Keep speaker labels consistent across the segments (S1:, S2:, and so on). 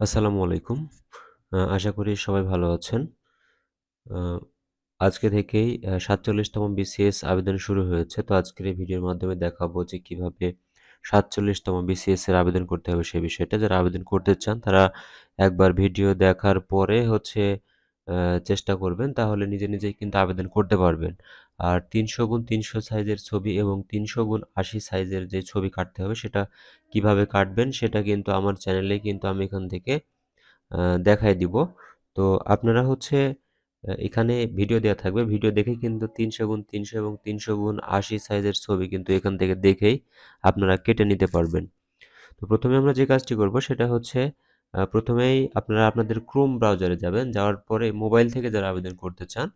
S1: আসসালামু আলাইকুম। আশা করি সবাই ভালো আছেন। আজকে থেকেই সাতচল্লিশতম ৪৭ তম বিসিএস আবেদন শুরু হয়েছে। তো আজকের এই ভিডিওর মাধ্যমে দেখাবো যে কীভাবে সাতচল্লিশতম বিসিএস এর আবেদন করতে হবে সেই বিষয়টা। যারা আবেদন করতে চান তারা একবার ভিডিও দেখার পরে হচ্ছে চেষ্টা করবেন তাহলে নিজে, নিজেই কিন্তু আবেদন করতে পারবেন। আর ৩০০x৩০০ সাইজের ছবি এবং ৩০০x৮০ সাইজের যে ছবি কাটতে হবে সেটা কীভাবে কাটবেন সেটা কিন্তু আমার চ্যানেলেই কিন্তু আমি এখান থেকে আ দেখায় দিব। তো আপনারা হচ্ছে এখানে ভিডিও দেওয়া থাকবে। ভিডিও দেখে কিন্তু ৩০০x৩০০ এবং ৩০০x৮০ সাইজের ছবি কিন্তু এখান থেকে দেখেই আপনারা কেটে নিতে পারবেন। তো প্রথমে আমরা যে কাজটি করব সেটা হচ্ছে প্রথমেই আপনারা আপনাদের ক্রোম ব্রাউজারে যাবেন। যাওয়ার পরে মোবাইল থেকে যারা আবেদন করতে চান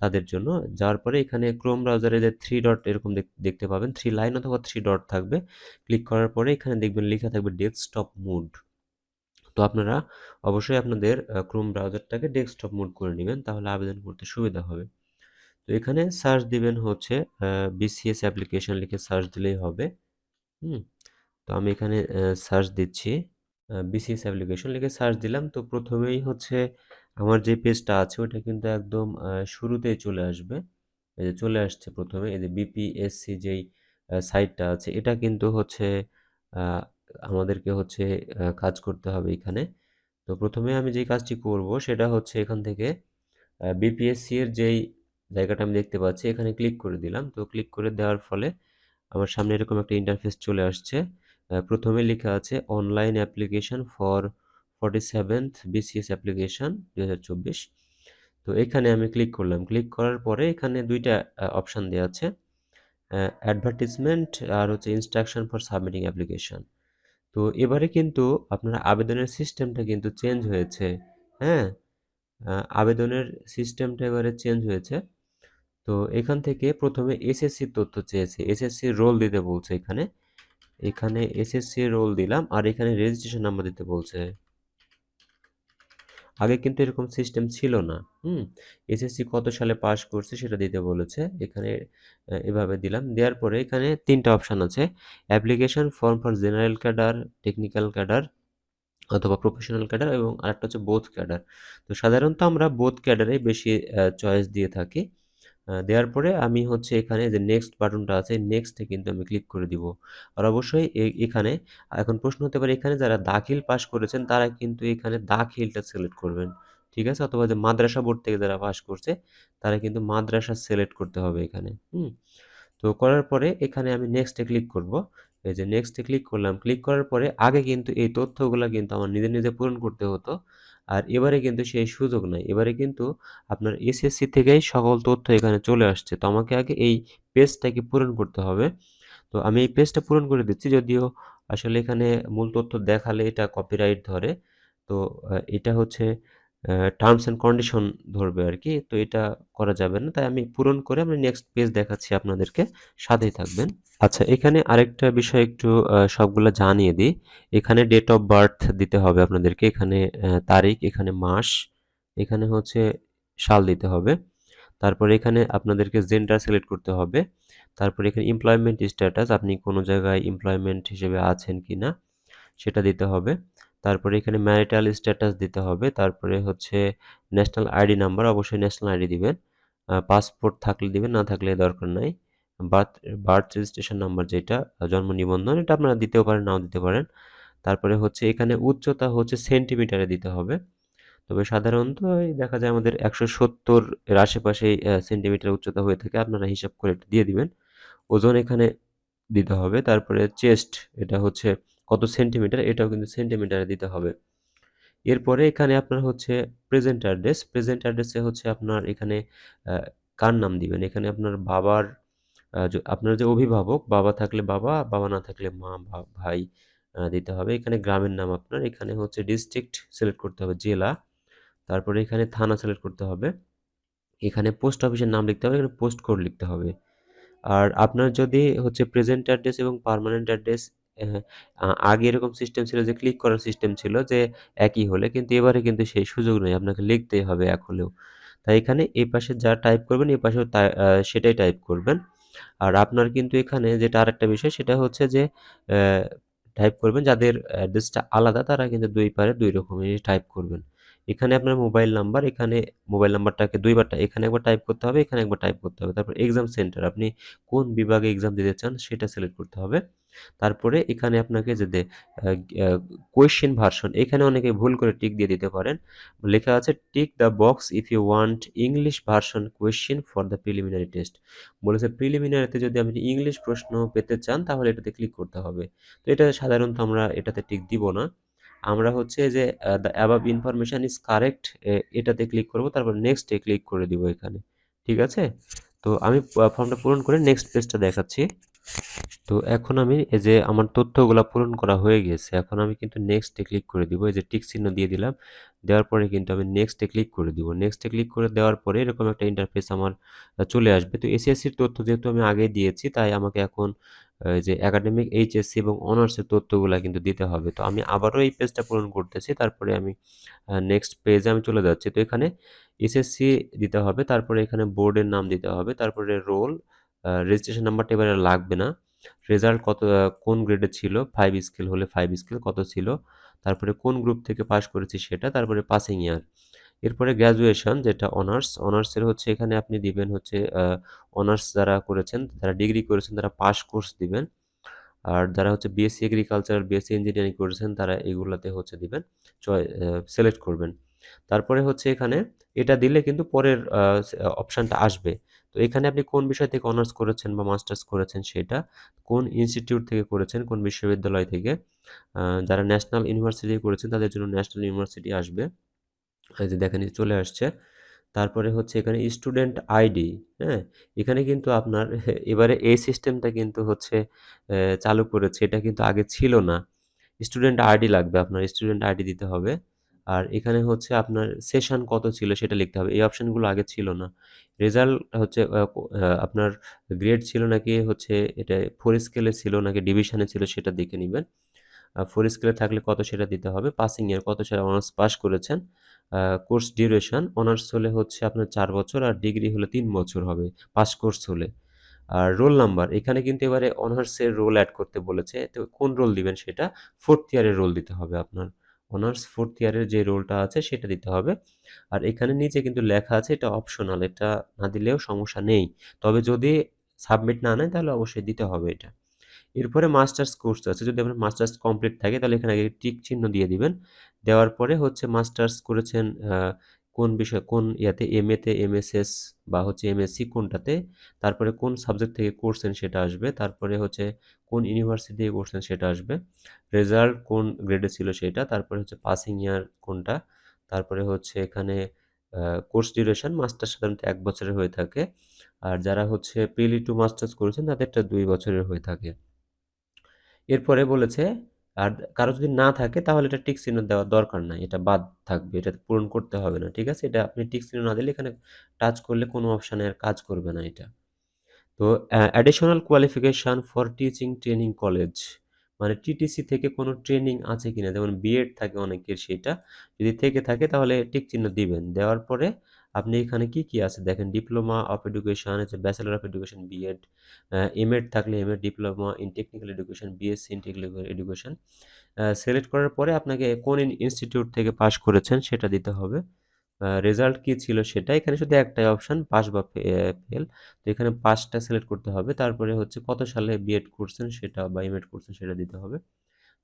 S1: তাদের জন্য যাওয়ার পরে এখানে ক্রোম ব্রাউজারে যে থ্রি ডট এরকম দেখতে পাবেন। থ্রি লাইন অথবা থ্রি ডট থাকবে। ক্লিক করার পরে এখানে দেখবেন লেখা থাকবে ডেস্কটপ মুড তো আপনারা অবশ্যই আপনাদের ক্রোম ব্রাউজারটাকে ডেস্কটপ মোড করে নেবেন, তাহলে আবেদন করতে সুবিধা হবে। তো এখানে সার্চ দিবেন হচ্ছে বিসিএস অ্যাপ্লিকেশন লিখে সার্চ দিলেই হবে। হুম? তো আমি এখানে সার্চ দিচ্ছি। বিসিএস অ্যাপ্লিকেশন লিখে সার্চ দিলাম। তো প্রথমেই হচ্ছে আমার যে পেজটা আছে, ওটা কিন্তু একদম শুরুতেই চলে আসবে। এই যে চলে আসছে প্রথমে, এই যে বিপিএসসি যেই সাইটটা আছে, এটা কিন্তু হচ্ছে আমাদেরকে হচ্ছে কাজ করতে হবে এখানে। তো প্রথমে আমি যেই কাজটি করব, সেটা হচ্ছে এখান থেকে বিপিএসসি এর যেই জায়গাটা আমি দেখতে পাচ্ছি, এখানে ক্লিক করে দিলাম। তো ক্লিক করে দেওয়ার ফলে আমার সামনে এরকম একটা ইন্টারফেস চলে আসছে। প্রথমে লেখা আছে online application for 47th BCS application ২০২৪ তো এখানে আমি ক্লিক করলাম। ক্লিক করার পরে এখানে ২ টা আ অপশন দেয়া আছে। অ্যা অ্যাডভার্টাইজমেন্ট আর হচ্ছে ইনস্ট্রাকশন ফর সাবমিটিং অ্যাপ্লিকেশন। তো এবারে কিন্তু আপনার আবেদনের সিস্টেমটা কিন্তু চেঞ্জ হয়েছে। হ্যাঁ? আবেদনের সিস্টেমটা এবারে চেঞ্জ হয়েছে। তো এখান থেকে ১ম এ এসএসসির তথ্য চেয়েছে। এসএসসির রোল দিতে বলছে এখানে। এখানে এসএসসির রোল দিলাম আর এখানে রেজিস্ট্রেশন নাম্বার দিতে বলছে। আগে কিন্তু এরকম সিস্টেম ছিল না। হুম? এসএসসি কত সালে পাস করছে সেটা দিতে বলেছে। এখানে এভাবে দিলাম। দেওয়ার পরে এখানে তিনটা অপশান আছে। Application form for general cadre, technical cadre অথবা প্রফেশনাল ক্যাডার এবং আরেকটা হচ্ছে বোথ ক্যাডার। তো সাধারণত আমরা বোথ ক্যাডারে বেশি চয়েস দিয়ে থাকি। দেওয়ার পরে আমি হচ্ছে এখানে যে নেক্সট বাটনটা আছে নেক্সটে কিন্তু আমি ক্লিক করে দিব। আর অবশ্যই এখানে এখন প্রশ্ন হতে পারে এখানে যারা দাখিল পাস করেছেন তারা কিন্তু এখানে দাখিলটা সিলেক্ট করবেন। ঠিক আছে? অথবা যে মাদ্রাসা বোর্ড থেকে যারা পাস করছে তারা কিন্তু মাদ্রাসা সিলেক্ট করতে হবে এখানে। হুম? তো করার পরে এখানে আমি নেক্সটে ক্লিক করব। এই যে নেক্সট ক্লিক করলাম। ক্লিক করার পরে আগে কিন্তু এই তথ্যগুলা কিন্তু আমার নিজে, নিজে পূরণ করতে হতো। আর এবারে কিন্তু সেই সুযোগ নাই। এবারে কিন্তু আপনার এসএসসি থেকেই সকল তথ্য এখানে চলে আসছে। তো আমাকে আগে এই পেজটাকে পূরণ করতে হবে। তো আমি এই পেজটা পূরণ করে দিচ্ছি। যদিও আসলে এখানে মূল তথ্য দেখালে এটা কপিরাইট ধরে। তো এটা হচ্ছে টার্মস অ্যান্ড কন্ডিশন ধরবে আর কি তো এটা করা যাবে না। তাই আমি পূরণ করে আমি নেক্সট পেজ দেখাচ্ছি আপনাদেরকে। সাথেই থাকবেন। আচ্ছা এখানে আরেকটা বিষয় একটু সবগুলো জানিয়ে দিই। এখানে ডেট অফ বার্থ দিতে হবে আপনাদেরকে। এখানে তারিখ, এখানে মাস, এখানে হচ্ছে সাল দিতে হবে। তারপরে এখানে আপনাদেরকে জেন্ডার সিলেক্ট করতে হবে। তারপরে এখানে এমপ্লয়মেন্ট স্ট্যাটাস আপনি কোনো জায়গায় এমপ্লয়মেন্ট হিসেবে আছেন কি না সেটা দিতে হবে। তারপরে এখানে ম্যারিটাল স্ট্যাটাস দিতে হবে। তারপরে হচ্ছে ন্যাশনাল আইডি নাম্বার অবশ্যই ন্যাশনাল আইডি দিবেন। পাসপোর্ট থাকলে দিবেন, না থাকলে দরকার নাই। বার্থ বার্থ রেজিস্ট্রেশন নাম্বার যেটা জন্ম নিবন্ধন এটা আপনারা দিতেও পারেন, নাও দিতে পারেন। তারপরে হচ্ছে এখানে উচ্চতা হচ্ছে সেন্টিমিটারে দিতে হবে। তবে সাধারণত দেখা যায় আমাদের ১৭০ এর আশেপাশেই অ্যা সেন্টিমিটার উচ্চতা হয়ে থাকে। আপনারা হিসাব করে দিয়ে দিবেন। ওজন এখানে দিতে হবে। তারপরে চেস্ট এটা হচ্ছে কত সেন্টিমিটার এটাও কিন্তু সেন্টিমিটারে দিতে হবে। এরপরে এখানে আপনার হচ্ছে প্রেজেন্ট অ্যাড্রেস। প্রেজেন্ট অ্যাড্রেসে হচ্ছে আপনার এখানে কার নাম দিবেন? এখানে আপনার বাবার আপনার যে অভিভাবক, বাবা থাকলে বাবা, বাবা না থাকলে মা, ভাই দিতে হবে। এখানে গ্রামের নাম আপনার। এখানে হচ্ছে ডিস্ট্রিক্ট সিলেক্ট করতে হবে, জেলা। তারপরে এখানে থানা সিলেক্ট করতে হবে। এখানে পোস্ট অফিসের নাম লিখতে হবে, এখানে পোস্ট কোড লিখতে হবে। আর আপনার যদি হচ্ছে প্রেজেন্ট অ্যাড্রেস এবং পার্মানেন্ট অ্যাড্রেস আগে এরকম সিস্টেম ছিল যে ক্লিক করার সিস্টেম ছিল যে একই হলে কিন্তু এবারে কিন্তু সেই সুযোগ নেই। আপনাকে লিখতেই হবে এক হলেও। তাই এখানে এই পাশে যা টাইপ করবেন, এই পাশেও সেটাই টাইপ করবেন। আর আপনার কিন্তু এখানে যেটা আরেকটা বিষয়, সেটা হচ্ছে যে টাইপ করবেন যাদের অ্যাড্রেসটা আলাদা, তারা কিন্তু দুই পারে দুই রকমেরই টাইপ করবেন এখানে আপনার মোবাইল নাম্বার এখানে মোবাইল নাম্বারটাকে দুইবারটা, এখানে একবার টাইপ করতে হবে, এখানে একবার টাইপ করতে হবে তারপর এক্সাম সেন্টার আপনি কোন বিভাগে এক্সাম দিতে চান, সেটা সিলেক্ট করতে হবে তারপরে এখানে আপনাকে যদি কোয়েশ্চেন ভার্সন এখানে অনেকে ভুল করে টিক দিয়ে দিতে পারেন। লেখা আছে tick the box if you want English version question for the preliminary test বলেছে প্রিলিমিনারিতে যদি আপনি ইংলিশ প্রশ্ন পেতে চান, তাহলে এটাতে ক্লিক করতে হবে। তো এটা সাধারণত আমরা এটাতে টিক দিব না। আমরা হচ্ছে যে the above information is correct এটাতে ক্লিক করব, তারপর নেক্সটে ক্লিক করে দিব এখানে। ঠিক আছে? তো আমি ফর্মটা পূরণ করে নেক্সট পেজটা দেখাচ্ছি। তো এখন আমি এই যে আমার তথ্যগুলো পূরণ করা হয়ে গেছে, এখন আমি কিন্তু নেক্সটে ক্লিক করে দিব। এই যে টিক চিহ্ন দিয়ে দিলাম, দেওয়ার পরে কিন্তু আমি নেক্সটে ক্লিক করে দিব। নেক্সটে ক্লিক করে দেওয়ার পরে এরকম একটা ইন্টারফেস আমার চলে আসবে। তো এসএসসির তথ্য যেহেতু আমি আগে দিয়েছি, তাই আমাকে এখন যে একাডেমিক এইচএসসি এবং অনার্সের তথ্যগুলো কিন্তু দিতে হবে। তো আমি আবারও এই পেজটা পূরণ করতেছি, তারপরে আমি নেক্সট পেজে আমি চলে যাচ্ছি। তো এখানে এসএসসি দিতে হবে, তারপরে এখানে বোর্ডের নাম দিতে হবে, তারপরে রোল রেজিস্ট্রেশন নাম্বারটা এবারে লাগবে না। রেজাল্ট কত কোন গ্রেডে ছিল? ফাইভ স্কেল হলে ফাইভ স্কেল কত ছিল? তারপরে কোন গ্রুপ থেকে পাস করেছি সেটা? তারপরে পাসিং ইয়ার এরপরে গ্র্যাজুয়েশন যেটা অনার্স অনার্সের হচ্ছে এখানে আপনি দিবেন হচ্ছে অনার্স যারা করেছেন, যারা ডিগ্রি করেছেন, তারা পাস কোর্স দিবেন। আর যারা হচ্ছে বিএসসি এগ্রিকালচার বিএসসি ইঞ্জিনিয়ারিং করেছেন, তারা এগুলাতে হচ্ছে দিবেন চয় সিলেক্ট করবেন। তারপরে হচ্ছে এখানে এটা দিলে কিন্তু পরের অপশানটা আসবে। তো এখানে আপনি কোন বিষয় থেকে অনার্স করেছেন বা মাস্টার্স করেছেন সেটা, কোন ইনস্টিটিউট থেকে করেছেন, কোন বিশ্ববিদ্যালয় থেকে যারা ন্যাশনাল ইউনিভার্সিটি করেছেন তাদের জন্য ন্যাশনাল ইউনিভার্সিটি আসবে। এই যে দেখেন চলে আসছে। তারপরে হচ্ছে এখানে স্টুডেন্ট আইডি হ্যাঁ? এখানে কিন্তু আপনার এবারে এই সিস্টেমটা কিন্তু হচ্ছে চালু করেছে। এটা কিন্তু আগে ছিল না। স্টুডেন্ট আইডি লাগবে আপনার স্টুডেন্ট আইডি দিতে হবে। আর এখানে হচ্ছে আপনার সেশন কত ছিল সেটা লিখতে হবে। এই অপশানগুলো আগে ছিল না। রেজাল্ট হচ্ছে আপনার গ্রেড ছিল নাকি হচ্ছে এটা ফোর স্কেলে ছিল নাকি ডিভিশনে ছিল সেটা দেখে নেবেন। ফোর স্কেলে থাকলে কত সেটা দিতে হবে? পাসিং ইয়ার কত সেটা অনার্স পাস করেছেন। কোর্স ডিউরেশন অনার্স হলে হচ্ছে আপনার চার বছর আর ডিগ্রি হলে তিন বছর হবে পাস কোর্স হলে। আর রোল নাম্বার এখানে কিন্তু এবারে অনার্সের রোল অ্যাড করতে বলেছে। তো কোন রোল দিবেন সেটা? ফোর্থ ইয়ারের রোল দিতে হবে আপনার। অনার্স ফোর্থ ইয়ারের যে রোলটা আছে সেটা দিতে হবে। আর এখানে নিচে কিন্তু লেখা আছে এটা অপশনাল, এটা না দিলেও সমস্যা নেই। তবে যদি সাবমিট না নেয় তাহলে অবশ্যই দিতে হবে এটা। এরপরে মাস্টার্স কোর্স আছে, যদি আপনার মাস্টার্স কমপ্লিট থাকে তাহলে এখানে আগে টিক চিহ্ন দিয়ে দিবেন। দেওয়ার পরে হচ্ছে মাস্টার্স করেছেন কোন বিষয়, কোন ইয়াতে এম এতে এমএসএস বা হচ্ছে এমএসসি কোনটাতে, তারপরে কোন সাবজেক্ট থেকে করছেন সেটা আসবে, তারপরে হচ্ছে কোন ইউনিভার্সিটি থেকে করছেন সেটা আসবে, রেজাল্ট কোন গ্রেডে ছিল সেটা, তারপরে হচ্ছে পাসিং ইয়ার কোনটা, তারপরে হচ্ছে এখানে কোর্স ডিউরেশন মাস্টার সাধারণত এক বছরের হয়ে থাকে, আর যারা হচ্ছে প্রিলি টু মাস্টার্স করেছেন তাদেরটা দুই বছরের হয়ে থাকে। এরপরে বলেছে আর কারও যদি না থাকে, তাহলে এটা টিক চিহ্ন দেওয়ার দরকার নাই। এটা বাদ থাকবে, এটা পূরণ করতে হবে না, ঠিক আছে? এটা আপনি টিক চিহ্ন না দিলে এখানে টাচ করলে কোনো অপশানে আর কাজ করবে না এটা। তো additional qualification for teaching training college মানে টিটিসি থেকে কোনো ট্রেনিং আছে কিনা? যেমন বিএড থাকে অনেকের সেটা, যদি থেকে থাকে তাহলে টিক চিহ্ন দিবেন। দেওয়ার পরে আপনি এখানে কি কি আছে? দেখেন ডিপ্লোমা অফ এডুকেশন আছে bachelor of education BEd MEd থাকলে MEd diploma in technical education BSc in technical education select করার পরে আপনাকে কোন ইনস্টিটিউট থেকে পাশ করেছেন সেটা দিতে হবে। রেজাল্ট কি ছিল সেটা, এখানে শুধু একটাই অপশান পাস বা ফেল তো এখানে পাসটা সিলেক্ট করতে হবে। তারপরে হচ্ছে কত সালে বিএড করছেন সেটা বা এমএড করছেন সেটা দিতে হবে।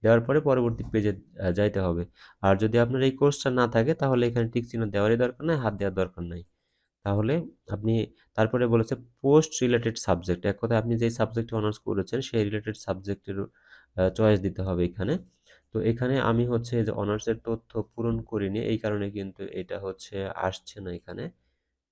S1: দেওয়ার পরে পরবর্তী পেজে যাইতে হবে। আর যদি আপনার এই কোর্সটা না থাকে, তাহলে এখানে টিক চিহ্ন দেওয়ারই দরকার নাই, হাত দেওয়ার দরকার নাই। তাহলে আপনি, তারপরে বলেছে পোস্ট রিলেটেড সাবজেক্ট এক কথায় আপনি যেই সাবজেক্টে অনার্স করেছেন, সেই রিলেটেড সাবজেক্টের চয়েস দিতে হবে এখানে। তো এখানে আমি হচ্ছে যে অনার্সের তথ্য পূরণ করিনি, এই কারণে কিন্তু এটা হচ্ছে আসছে না এখানে।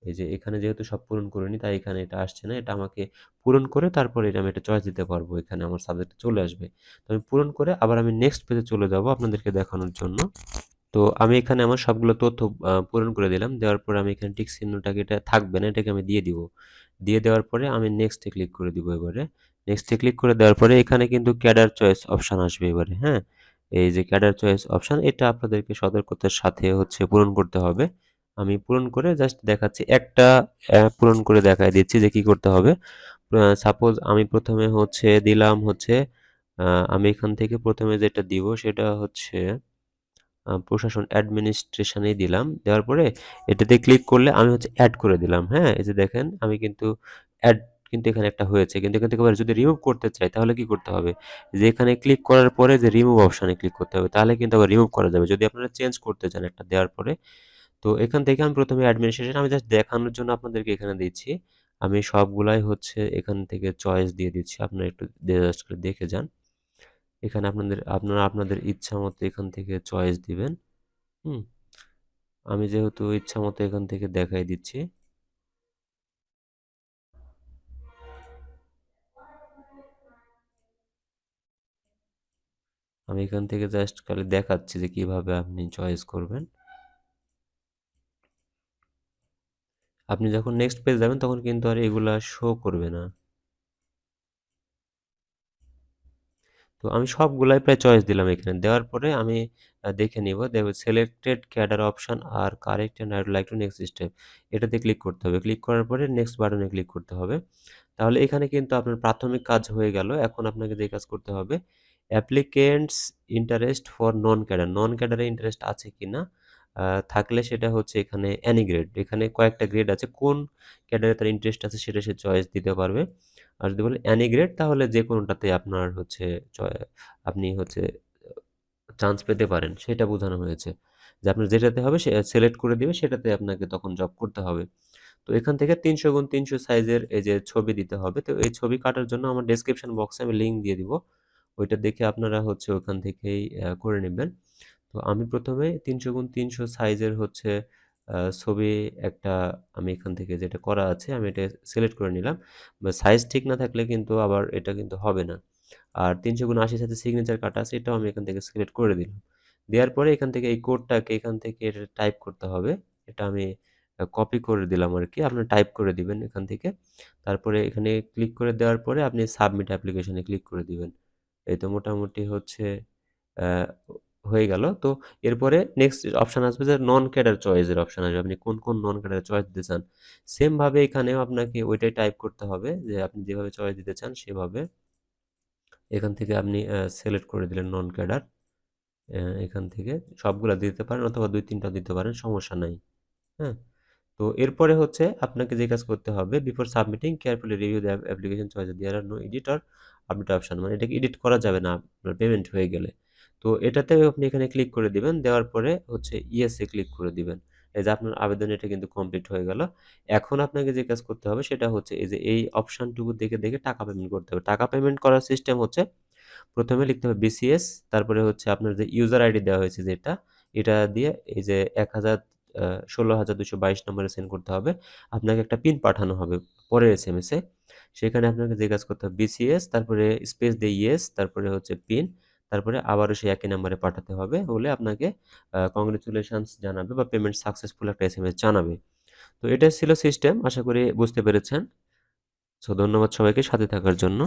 S1: এই যে এখানে যেহেতু সব পূরণ করিনি, তাই এখানে এটা আসছে না। এটা আমাকে পূরণ করে তারপরে এটা আমি এটা চয়েস দিতে পারব। এখানে আমার সাবজেক্টে চলে আসবে। তো আমি পূরণ করে আবার আমি নেক্সট পেজে চলে যাব আপনাদেরকে দেখানোর জন্য। তো আমি এখানে আমার সবগুলো তথ্য পূরণ করে দিলাম। দেওয়ার পরে আমি এখানে টিক চিহ্নটাকে এটা থাকবে না, এটাকে আমি দিয়ে দিব। দিয়ে দেওয়ার পরে আমি নেক্সটে ক্লিক করে দিব এবারে। নেক্সটে ক্লিক করে দেওয়ার পরে এখানে কিন্তু ক্যাডার চয়েস অপশান আসবে এবারে হ্যাঁ? এই যে ক্যাডার চয়েস অপশান এটা আপনাদেরকে সতর্কতার সাথে হচ্ছে পূরণ করতে হবে। আমি পূরণ করে জাস্ট দেখাচ্ছি। একটা পূরণ করে দেখাই দিচ্ছি যে কি করতে হবে। সাপোজ আমি প্রথমে হচ্ছে দিলাম হচ্ছে আমি এখান থেকে প্রথমে যেটা দিব সেটা হচ্ছে প্রশাসন অ্যাডমিনিস্ট্রেশনেই দিলাম। দেওয়ার পরে এটাতে ক্লিক করলে আমি হচ্ছে অ্যাড করে দিলাম হ্যাঁ? এই যে দেখেন, আমি কিন্তু অ্যাড কিন্তু এখানে একটা হয়েছে। কিন্তু এখান থেকে যদি রিমুভ করতে চাই, তাহলে কি করতে হবে? যে এখানে ক্লিক করার পরে যে রিমুভ অপশানে ক্লিক করতে হবে, তাহলে কিন্তু আবার রিমুভ করা যাবে। যদি আপনারা চেঞ্জ করতে চান একটা দেওয়ার পরে তো এখান থেকে আমি প্রথমে অ্যাডমিনিস্ট্রেশন আমি জাস্ট দেখানোর জন্য আপনাদেরকে এখানে দিচ্ছি। আমি সবগুলাই হচ্ছে এখান থেকে চয়েস দিয়ে দিচ্ছি, আপনারা একটু জাস্ট করে দেখে যান। এখানে আপনাদের, আপনারা আপনাদের ইচ্ছা মতো এখান থেকে চয়েস দিবেন। হুম, আমি যেহেতু ইচ্ছা মতো এখান থেকে দেখাই দিচ্ছি। আমি এখান থেকে জাস্ট খালি দেখাচ্ছি যে কীভাবে আপনি চয়েস করবেন। আপনি যখন নেক্সট পেজ যাবেন, তখন কিন্তু আর এগুলা শো করবে না। তো আমি সবগুলাই প্রায় চয়েস দিলাম এখানে। দেওয়ার পরে আমি দেখে নিব। দেখব selected cadre option R correct and I like to next step এটাতে ক্লিক করতে হবে। ক্লিক করার পরে নেক্সট বাটনে ক্লিক করতে হবে। তাহলে এখানে কিন্তু আপনার প্রাথমিক কাজ হয়ে গেল। এখন আপনাকে যে কাজ করতে হবে applicants interest for non cadre non ক্যাডারে interest আছে কি না থাকলে সেটা হচ্ছে এখানে অ্যানি গ্রেড এখানে কয়েকটা গ্রেড আছে, কোন ক্যাডারে তার ইন্টারেস্ট আছে সেটা সে চয়েস দিতে পারবে। আর যদি বলে অ্যানি গ্রেড তাহলে যে কোনোটাতে আপনার হচ্ছে আপনি হচ্ছে চান্স পেতে পারেন, সেটা বোঝানো হয়েছে। যে আপনার যেটাতে হবে সে সিলেক্ট করে দিবে, সেটাতে আপনাকে তখন জব করতে হবে। তো এখান থেকে তিনশো গুণ তিনশো সাইজের এই যে ছবি দিতে হবে, তো এই ছবি কাটার জন্য আমার ডেসক্রিপশন বক্সে আমি লিঙ্ক দিয়ে দিব। ওইটা দেখে আপনারা হচ্ছে ওখান থেকেই করে নেবেন। তো আমি প্রথমে তিনশো গুণ তিনশো সাইজের হচ্ছে ছবি একটা আমি এখান থেকে যেটা করা আছে, আমি এটা সিলেক্ট করে নিলাম। সাইজ ঠিক না থাকলে কিন্তু আবার এটা কিন্তু হবে না। আর তিনশো গুণ আশির সাথে সিগনেচার কাটা আছে, এটাও আমি এখান থেকে সিলেক্ট করে দিলাম। দেওয়ার পরে এখান থেকে এই কোডটাকে এখান থেকে এটা টাইপ করতে হবে। এটা আমি কপি করে দিলাম আর কি আপনি টাইপ করে দিবেন এখান থেকে। তারপরে এখানে ক্লিক করে দেওয়ার পরে আপনি সাবমিট অ্যাপ্লিকেশনে ক্লিক করে দিবেন। এই তো মোটামুটি হচ্ছে হয়ে গেল। তো এরপরে নেক্সট অপশান আসবে যে নন ক্যাডার চয়েসের অপশান আসবে। আপনি কোন কোন নন ক্যাডার চয়েস দিতে চান? সেমভাবে এখানেও আপনাকে ওইটাই টাইপ করতে হবে যে আপনি যেভাবে চয়েস দিতে চান সেভাবে এখান থেকে আপনি সিলেক্ট করে দিলেন নন ক্যাডার এখান থেকে সবগুলো দিতে পারেন অথবা দুই তিনটা দিতে পারেন, সমস্যা নাই। হ্যাঁ? তো এরপরে হচ্ছে আপনাকে যে কাজ করতে হবে before submitting carefully review the application choice there no edit R update option মানে এটাকে এডিট করা যাবে না, আপনার পেমেন্ট হয়ে গেলে। তো এটাতে আপনি এখানে ক্লিক করে দিবেন, দেওয়ার পরে হচ্ছে ইএসএ ক্লিক করে দিবেন। এই যে আপনার আবেদন এটা কিন্তু কমপ্লিট হয়ে গেল। এখন আপনাকে যে কাজ করতে হবে সেটা হচ্ছে এই যে এই অপশানটুকু দেখে দেখে টাকা পেমেন্ট করতে হবে। টাকা পেমেন্ট করার সিস্টেম হচ্ছে প্রথমে লিখতে হবে বিসিএস তারপরে হচ্ছে আপনার যে ইউজার আইডি দেওয়া হয়েছে যেটা, এটা দিয়ে এই যে এক হাজার ষোলো হাজার দুশো বাইশ নম্বরে সেন্ড করতে হবে। আপনাকে একটা পিন পাঠানো হবে পরের এস এম এসে সেখানে আপনাকে যে কাজ করতে হবে বিসিএস তারপরে স্পেস দিয়ে ইয়েস তারপরে হচ্ছে পিন তারপরে আবারও সেই একই নাম্বারে পাঠাতে হবে বলে আপনাকে কংগ্রেচুলেশনস জানাবে বা পেমেন্ট সাকসেসফুল একটা এস এম এস জানাবে। তো এটা ছিল সিস্টেম আশা করি বুঝতে পেরেছেন। সো ধন্যবাদ সবাইকে সাথে থাকার জন্য।